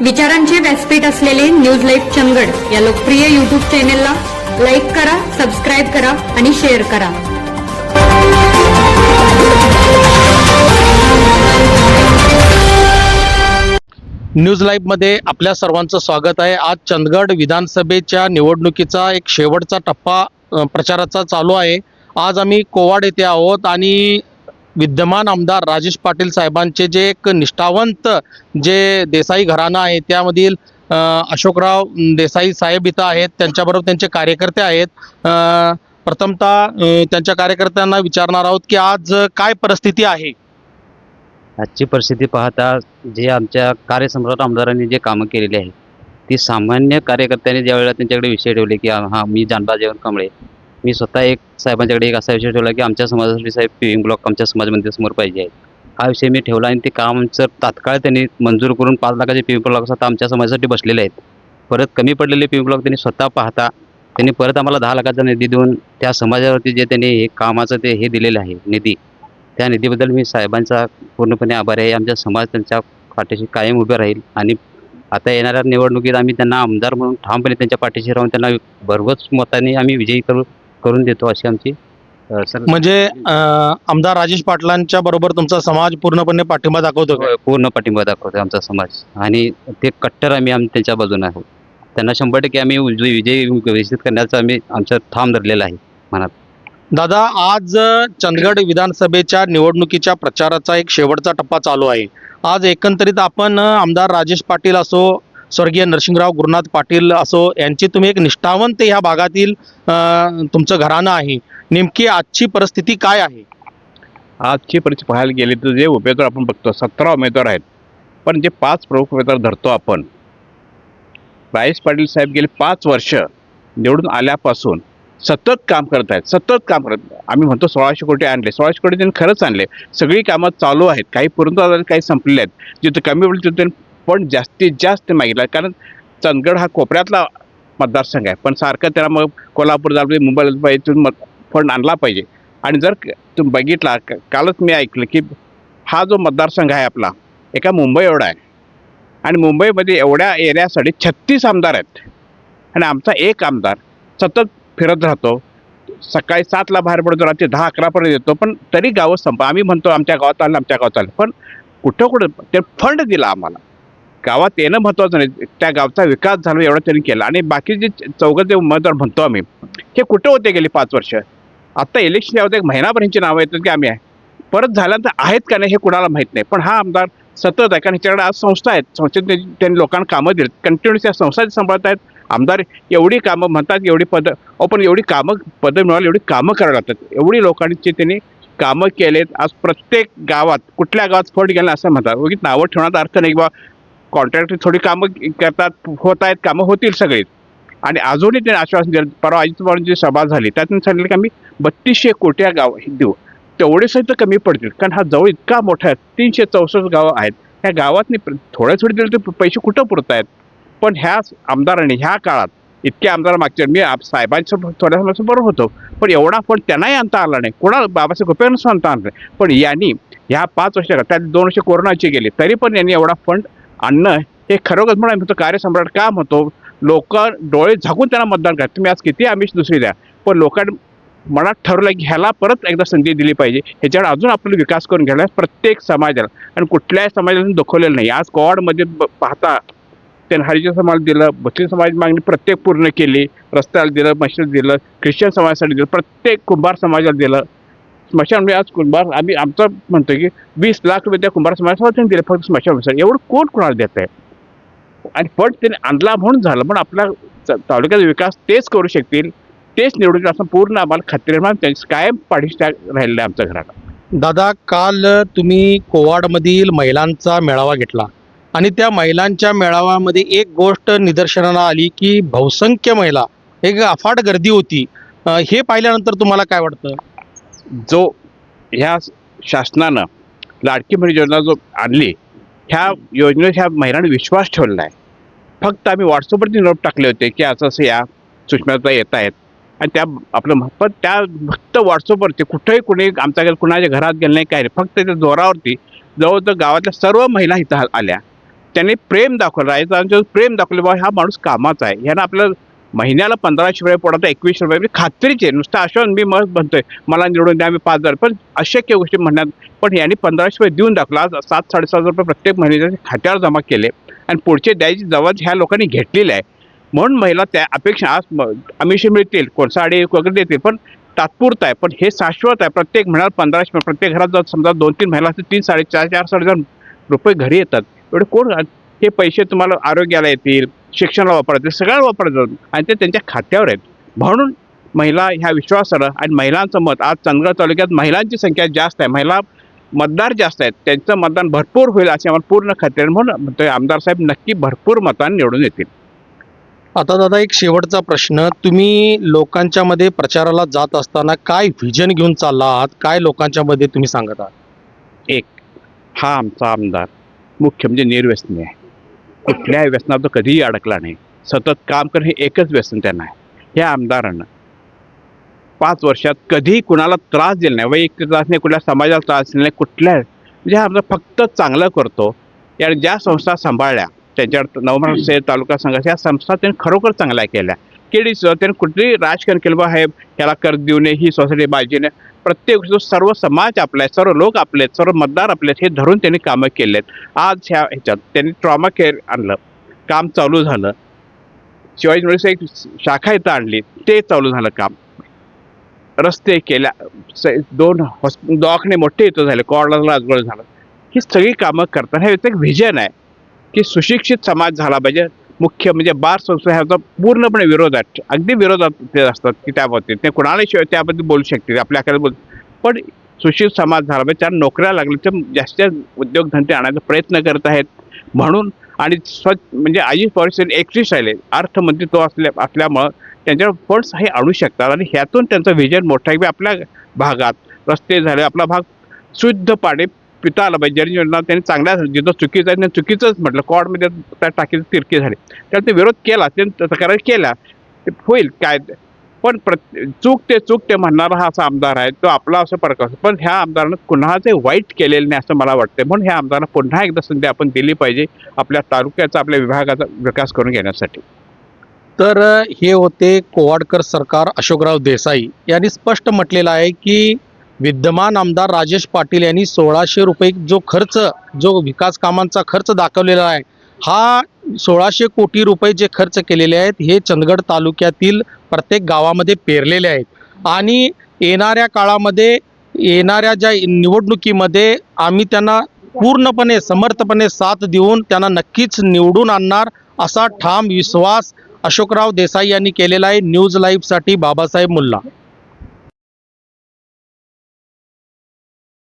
विचारांचे व्यासपीठ असलेले न्यूज लाईव्ह चंदगड या लोकप्रिय युट्यूब चॅनेलला लाईक करा सबस्क्राईब करा आणि शेअर करा. न्यूज लाईव्हमध्ये आपल्या सर्वांचं स्वागत आहे. आज चंदगड विधानसभेच्या निवडणुकीचा एक शेवटचा टप्पा प्रचाराचा चालू आहे. आज आम्ही कोवाड येथे आहोत आणि विद्यमान आमदार राजेश पाटील साहेबांचे जे एक निष्ठावंत जे देसाई घराणं आहे त्यामधील अशोकराव देसाई साहेब इथं आहेत त्यांच्याबरोबर त्यांचे कार्यकर्ते आहेत. प्रथमतः त्यांच्या कार्यकर्त्यांना विचारणार आहोत की आज काय परिस्थिती आहे? आजची परिस्थिती पाहता जे आमच्या कार्यसम्राट आमदारांनी जे कामं केलेली आहे ती सामान्य कार्यकर्त्यांनी ज्यावेळेला त्यांच्याकडे विषय ठेवले की हा मी जानबा जेवण कांबळे मी स्वतः एक साहेबांच्याकडे एक असा विषय ठेवला की आमच्या समाजासाठी साहेब पिविंग ब्लॉक आमच्या समाजमध्ये समोर पाहिजे आहे हा विषय मी ठेवला आणि ते काम तात्काळ त्यांनी मंजूर करून पाच लाखाचे पिविंग ब्लॉक आता आमच्या समाजासाठी बसलेले आहेत. परत कमी पडलेले पिविंग ब्लॉक त्यांनी स्वतः पाहता त्यांनी परत आम्हाला दहा लाखाचा निधी देऊन त्या समाजावरती जे त्यांनी हे कामाचं ते हे दिलेलं आहे निधी त्या निधीबद्दल मी साहेबांचा पूर्णपणे आभारी आहे. आमचा समाज त्यांच्या पाठीशी कायम उभे राहील आणि आता येणाऱ्या निवडणुकीत आम्ही त्यांना आमदार म्हणून ठामपणे त्यांच्या पाठीशी राहून त्यांना भरघोस मताने आम्ही विजयी करू करून देतो अशी आमची सर म्हणजे अ, आमदार राजेश पाटलांच्या बरोबर तुमचा समाज पूर्णपणे पाठिंबा दाखवतो का? होय, पूर्ण पाठिंबा दाखवतो आमचा समाज. आणि ते कट्टर आम्ही आम त्यांच्या बाजूने आहोत. त्यांना शंभर टक्के आम्ही उजवी विजयी घोषित करण्याचा आम्ही आमचा ठाम धरलेला आहे दादा आज अ, चंदगड विधानसभेच्या निवडणुकीच्या प्रचाराचा एक शेवटचा टप्पा चालू आहे. आज एकंदरीत आपण अ, आमदार राजेश पाटील असो स्वर्गीय नरसिंहराव गुरुनाथ पाटील असो यांची तुम्ही एक निष्ठावंत ह्या भागातील तुमचं घराणं आहे. नेमकी आजची परिस्थिती काय आहे? आजची परिस्थिती पाहायला गेली तर जे उमेदवार आपण बघतो सतरा उमेदवार आहेत. पण जे पाच प्रमुख उमेदवार धरतो आपण राजेश पाटील साहेब गेले पाच वर्ष निवडून आल्यापासून सतत काम करत आहेत सतत काम करत आम्ही म्हणतो सोळाशे कोटी आणले सोळाशे कोटी त्यांनी खरंच आणले. सगळी कामं चालू आहेत काही पूर्ण झाली, काही संपलेले आहेत. जिथं कमी पडले तिथं त्यांनी पण जास्तीत जास्त मागितला. कारण चंदगड हा कोपऱ्यातला मतदारसंघ आहे. पण सारखं त्याला मग कोल्हापूर जाऊ मुंबईला पाहिजे मत फंड आणला पाहिजे. आणि जर तुम्ही बघितला कालच मी ऐकलं की हा जो मतदारसंघ आहे आपला एका मुंबई एवढा आहे. आणि मुंबईमध्ये एवढ्या एरियासाठी छत्तीस आमदार आहेत. आणि आमचा एक आमदार सतत फिरत राहतो. सकाळी सातला बाहेर पडतो रात्री दहा अकरापर्यंत येतो. पण तरी गावं संप आम्ही म्हणतो आमच्या गावात आलं आमच्या गावात आलं. पण कुठं कुठं ते फंड दिला आम्हाला. गावात येणं महत्त्वाचं नाही. त्या गावचा विकास झाला एवढा त्यांनी केला. आणि बाकीचे चौघं जे उमेदवार म्हणतो आम्ही हे कुठं होते गेली पाच वर्ष? आत्ता इलेक्शन यावं एक महिनाभर नावं येतात की आम्ही आहे. परत झाल्यानंतर आहेत का नाही हे कुणाला माहीत नाही. पण हा आमदार सतत आहे कारण ह्याच्याकडे आज संस्था आहेत. संस्थेत त्यांनी लोकांना कामं दिली. कंटिन्युअस या संस्था सांभाळत आहेत. आमदार एवढी कामं म्हणतात एवढी पदं पण एवढी कामं पदं मिळाली एवढी कामं करावी लागतात. एवढी लोकांची त्यांनी कामं केलेत. आज प्रत्येक गावात कुठल्या गावात फट गेला असं म्हणतात. नावं ठेवण्याचा अर्थ नाही किंवा कॉन्ट्रॅक्टर थोडी कामं करतात होत आहेत कामं होतील सगळीच. आणि अजूनही त्यांनी आश्वासन दिलं परवा अजित पवारांची सभा झाली त्यातून सांगितलं की आम्ही बत्तीसशे कोटी गाव देऊ. तेवढे सहित कमी पडतील कारण हा जवळ इतका मोठा आहे तीनशे चौसष्ट गावं आहेत. ह्या गावातनी थोडे थोडे दिले तर पैसे कुठं पुरत आहेत पण ह्या आमदारांनी ह्या काळात इतके आमदार मागच्या मी साहेबांचं थोड्या समोर बरोबर होतो पण एवढा फंड त्यांनाही आणता आला नाही. कोणाला बाबासाहेब गोपेनसुद्धा आणता आला नाही. पण यांनी ह्या पाच वर्षात त्यात दोन वर्ष कोरोनाचे गेले तरी पण यांनी एवढा फंड आणणं हे खरोखर म्हणून म्हणतो कार्यसम्राट का म्हणतो? लोक डोळे झाकून त्यांना मतदान करा. तुम्ही आज किती आमिष दुसरी द्या. पण लोकां मनात ठरवलं की ह्याला परत एकदा संधी दिली पाहिजे. ह्याच्यावर अजून आपला विकास करून घ्यायला प्रत्येक समाजाला. आणि कुठल्याही समाजाने दुखवलेलं नाही. आज कोवाडमध्ये ब- पाहता त्यांनी हरिजन समाज दिलं मुस्लिम समाज मागणी प्रत्येक पूर्ण केली रस्त्याला दिलं मशीद दिलं ख्रिश्चन समाजासाठी दिलं प्रत्येक कुंभार समाजाला दिलं. स्मशान आज कुंभार आम्ही आमचं म्हणतो की वीस लाख रुपये त्या कुंभार समाजासाठी दिले फक्त स्मशान एवढं कोण कोणाला देत आहे? आणि फट त्यांनी आणला म्हणून झालं पण आपला तालुक्याचा विकास तेच करू शकतील तेच निवडून असं पूर्ण आम्हाला खात्री त्यांची कायम पाठीशी राहिलेलं आहे आमच्या घराला दादा काल तुम्ही कोवाडमधील महिलांचा मेळावा घेतला. आणि त्या महिलांच्या मेळाव्यामध्ये एक गोष्ट निदर्शनाला आली की बहुसंख्य महिला एक अफाट गर्दी होती. हे पाहिल्यानंतर तुम्हाला काय वाटतं? जो ह्या शासनानं लाडकी बहीण योजना जो आणली ह्या योजनेत ह्या महिलांनी विश्वास ठेवलेला आहे फक्त आम्ही व्हॉट्सअपवरती नोट टाकले होते की असं असं या सुषमाता येत आहेत. आणि त्या आपलं पण त्या फक्त व्हॉट्सअपवरती कुठंही कुणी आमच्या गेलं कुणाच्या घरात गेलं नाही काय नाही. फक्त त्या जोरावरती जवळजवळ गावातल्या सर्व महिला इथं आल्या. त्यांनी प्रेम दाखवलं आमच्या प्रेम दाखवलं बाबा हा माणूस कामाचा आहे. ह्यानं आपल्याला महिन्याला पंधराशे रुपये पोटात एकवीसशे रुपये. म्हणजे खात्रीचे नुसतं आश्वासन मी मग म्हणतोय मला निवडून द्या मी पाच हजार. पण अशक्य गोष्टी म्हणण्यात पण यांनी पंधराशे रुपये देऊन दाखला आज सात साडेसात हजार रुपये प्रत्येक महिन्याच्या खात्यावर जमा केले. आणि पुढचे द्यायची जवळ ह्या लोकांनी घेतलेली आहे. म्हणून महिला त्या अपेक्षा आज म- मिळतील कोण साडी वगैरे देतील पण तात्पुरता आहे. पण हे शाश्वत आहे. प्रत्येक महिन्याला पंधराशे प्रत्येक घरात जर समजा दोन तीन महिला असतील तीन साडे चार चार साडेचार रुपये घरी येतात. एवढे कोण हे पैसे तुम्हाला आरोग्याला येतील शिक्षणाला वापरतात सगळ्याला वापरतात आणि ते त्यांच्या खात्यावर आहेत. म्हणून महिला ह्या विश्वासानं आणि महिलांचं मत आज चंदगड तालुक्यात महिलांची संख्या जास्त आहे. महिला मतदार जास्त आहेत. त्यांचं मतदान भरपूर होईल अशी आम्हाला पूर्ण खात्री आहे. म्हणून म्हणतोय आमदार साहेब नक्की भरपूर मतांनी निवडून येतील. आता दादा एक शेवटचा प्रश्न. तुम्ही लोकांच्या मध्ये प्रचाराला जात असताना काय व्हिजन घेऊन चालला आहात काय लोकांच्या मध्ये तुम्ही सांगत आहात? एक हा आमचा आमदार मुख्य म्हणजे निर्व्यसनी आहे. कुठल्याही व्यसनात तो कधीही अडकला नाही. सतत काम करणं हे एकच व्यसन त्यांना आहे. या आमदारानं पाच वर्षात कधीही कुणाला त्रास दिला नाही. वैयक्तिक त्रास नाही कुठल्या समाजाला त्रास दिला नाही कुठल्या म्हणजे हा आमदार फक्त चांगलं करतो. या ज्या संस्था सांभाळल्या त्यांच्यावर नवमहाराष्ट्र तालुका संघाच्या या संस्था त्यांनी खरोखर चांगल्या केल्या. केली त्यांनी कुठलीही राजकारण केलं बा हे ह्याला कर देऊ नये ही सोसायटी बाजीने प्रत्येक जो सर्व समाज आपला आहे सर्व लोक आपले आहेत सर्व मतदार आपले आहेत हे धरून त्यांनी कामं केले आहेत आज ह्या ह्याच्यात त्यांनी ट्रॉमा केअर आणलं. काम चालू झालं. शिवाजी युनिव्हर्सिटी एक शाखा इथं आणली. ते चालू झालं काम. रस्ते केल्या स- दोन हॉस् दवाखाने मोठे इथं झाले. कॉर्डला राजगड झालं. ही सगळी कामं करताना हे एक व्हिजन आहे. की सुशिक्षित समाज झाला पाहिजे. मुख्य म्हणजे बार संस्था ह्याचा पूर्णपणे विरोधात अगदी विरोधात ते असतात की त्या बाबतीत. ते कुणालाशिवाय त्याबद्दल बोलू शकतील आपल्याकडे बोल पण सुशील समाज झाला म्हणजे त्या नोकऱ्या लागल्या तर जास्त उद्योगधंदे आणायचा प्रयत्न करत आहेत. म्हणून आणि स्वच्छ म्हणजे आजी फॉरेस्ट एकतीस राहिले. अर्थमंत्री तो असल्या असल्यामुळं त्यांच्यावर फंड्स हे आणू शकतात आणि ह्यातून त्यांचं विजन मोठा आहे. की आपल्या भागात रस्ते झाले आपला भाग शुद्ध पाणी पिता आलं पाहिजे. जरी योजना त्यांनी चांगल्या जिथं चुकीचं आहे त्यांनी चुकीचंच म्हटलं. कॉडमध्ये त्या टाकीचं तिरकी झाली. त्यात ते विरोध केला त्यांनी तक्रार केला. ते होईल काय? पण प्रत चूक ते चूक ते म्हणणारा हा असा आमदार आहे तो आपला असं प्रकार असतो. पण ह्या आमदारानं कुणाचे वाईट केलेलं नाही असं मला वाटतं म्हणून ह्या आमदारांना पुन्हा एकदा संधी आपण दिली पाहिजे आपल्या तालुक्याचा आपल्या विभागाचा विकास करून घेण्यासाठी. तर हे होते कोवाडकर सरकार अशोकराव देसाई. यांनी स्पष्ट म्हटलेलं आहे की विद्यमान आमदार राजेश पाटील यांनी सोळाशे रुपये जो खर्च जो विकास कामांचा खर्च दाखवलेला आहे हा सोळाशे कोटी रुपये जे खर्च केलेले आहेत हे चंदगड तालुक्यातील प्रत्येक गावामध्ये पेरलेले आहेत. आणि येणाऱ्या काळामध्ये येणाऱ्या ज्या निवडणुकीमध्ये आम्ही त्यांना पूर्णपणे समर्थपणे साथ देऊन त्यांना नक्कीच निवडून आणणार असा ठाम विश्वास अशोकराव देसाई यांनी केलेला आहे न्यूज लाईव्हसाठी बाबासाहेब मुल्ला.